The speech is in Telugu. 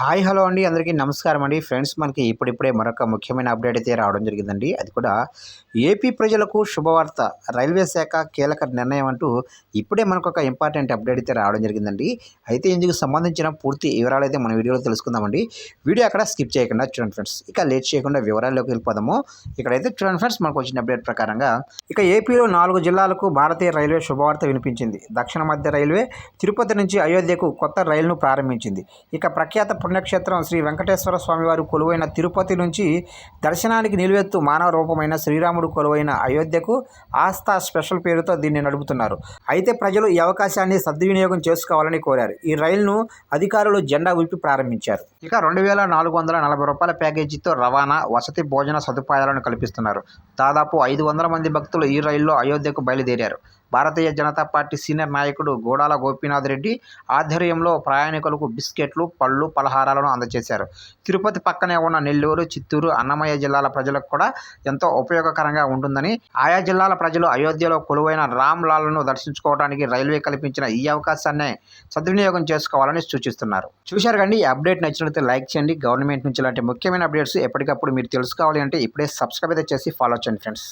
హాయ్ హలో అండి. అందరికీ నమస్కారం అండి. ఫ్రెండ్స్ మనకి ఇప్పుడిప్పుడే మరొక ముఖ్యమైన అప్డేట్ అయితే రావడం జరిగిందండి. అది కూడా ఏపీ ప్రజలకు శుభవార్త రైల్వే శాఖ కీలక నిర్ణయం అంటూ ఇప్పుడే మనకు ఒక ఇంపార్టెంట్ అప్డేట్ అయితే రావడం జరిగిందండి. అయితే ఇందుకు సంబంధించిన పూర్తి వివరాలు అయితే మన వీడియోలో తెలుసుకుందామండి. వీడియో అక్కడ స్కిప్ చేయకుండా చూడండి ఫ్రెండ్స్. ఇక లేట్ చేయకుండా వివరాల్లోకి వెళ్ళిపోదాము. ఇక్కడైతే చూడండి ఫ్రెండ్స్ మనకు వచ్చిన అప్డేట్ ప్రకారంగా ఇక ఏపీలో నాలుగు జిల్లాలకు భారతీయ రైల్వే శుభవార్త వినిపించింది. దక్షిణ మధ్య రైల్వే తిరుపతి నుంచి అయోధ్యకు కొత్త రైలును ప్రారంభించింది. ఇక ప్రఖ్యాత పుణ్యక్షేత్రం శ్రీ వెంకటేశ్వర స్వామివారు కొలువైన తిరుపతి నుంచి దర్శనానికి నిలువెత్తు మానవ రూపమైన శ్రీరాముడు కొలువైన అయోధ్యకు ఆస్థా స్పెషల్ పేరుతో దీన్ని నడుపుతున్నారు. అయితే ప్రజలు ఈ అవకాశాన్ని సద్వినియోగం చేసుకోవాలని కోరారు. ఈ రైలును అధికారులు జెండా ఊపి ప్రారంభించారు. ఇక రెండు వేల నాలుగు వందల నలభై రూపాయల ప్యాకేజీతో రవాణా వసతి భోజన సదుపాయాలను కల్పిస్తున్నారు. దాదాపు ఐదు వందల మంది భక్తులు ఈ రైల్లో అయోధ్యకు బయలుదేరారు. భారతీయ జనతా పార్టీ సీనియర్ నాయకుడు గోడాల గోపీనాథ్ రెడ్డి ఆధ్వర్యంలో ప్రయాణికులకు బిస్కెట్లు పళ్ళు పలహారాలను అందజేశారు. తిరుపతి పక్కనే ఉన్న నెల్లూరు చిత్తూరు అన్నమయ్య జిల్లాల ప్రజలకు కూడా ఎంతో ఉపయోగకరంగా ఉంటుందని ఆయా జిల్లాల ప్రజలు అయోధ్యలో కొలువైన రామ్ లాల్ను దర్శించుకోవడానికి రైల్వే కల్పించిన ఈ అవకాశాన్ని సద్వినియోగం చేసుకోవాలని సూచిస్తున్నారు. చూశారు కండి ఈ అప్డేట్ నచ్చినట్లయితే లైక్ చేయండి. గవర్నమెంట్ నుంచి ఇలాంటి ముఖ్యమైన అప్డేట్స్ ఎప్పటికప్పుడు మీరు తెలుసుకోవాలి అంటే ఇప్పుడే సబ్స్క్రైబ్ అయితే చేసి ఫాలో చేయండి ఫ్రెండ్స్.